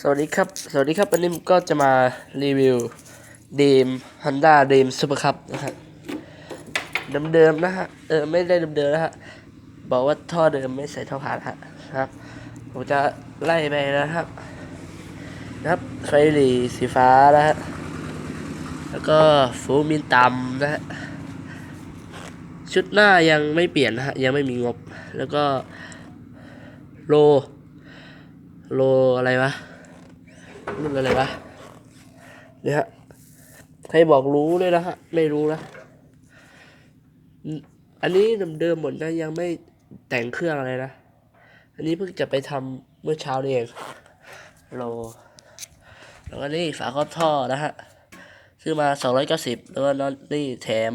สวัสดีครับ สวัสดีครับวันนี้ก็จะมารีวิวดีม Honda Dream Super Cup นะฮะเดิมๆนะฮะ เออไม่ได้เดิมๆนะฮะ บอกว่าท่อเดิมไม่ใส่ท่อผ่านฮะนะครับ ผมจะไล่ไปนะครับ นะครับไฟหลีสีฟ้านะฮะ แล้วก็ฟูมินตำนะฮะ ชุดหน้ายังไม่เปลี่ยนนะฮะ ยังไม่มีงบ แล้วก็โลโลอะไรวะ รุ่นอะไรวะเนี่ยฮะใครบอกรู้ด้วยนะฮะ ไม่รู้นะอันนี้เดิมๆหมดนะยังไม่แต่งเครื่องอะไรนะ อันนี้เพิ่งจะไปทำเมื่อเช้าเองโลแล้วก็นี่ฝาครอบท่อนะฮะ ซื้อมาสองร้อยเก้าสิบแล้วก็นี่แถม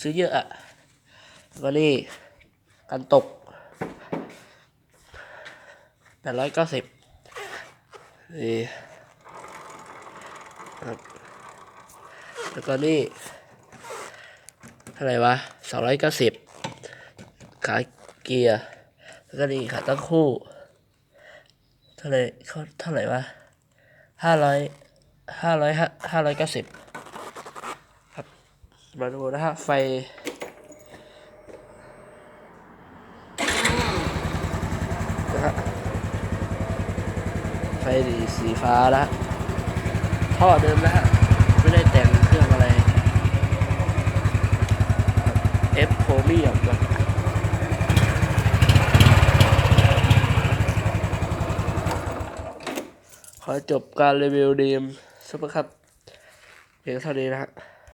ซื้อเยอะอะแล้วก็นี่กันตกแปดร้อยเก้าสิบ นี่ครับแล้วก็นี่เท่าไหร่วะสองร้อยเก้าสิบขาเกียร์แล้วก็นี่ขาตั้งคู่เท่าไหร่เขาเท่าไหร่วะห้าร้อยห้าร้อยห้าห้าร้อยเก้าสิบครับมาดูนะฮะไฟ นะฮะ ไฟดีสีฟ้าแล้วท่อเดิมแล้วฮะไม่ได้แต่งเครื่องอะไรเอฟโพมีออกมาขอจบการรีวิวดีมซุปเปอร์คัพเพียงเท่านี้นะฮะ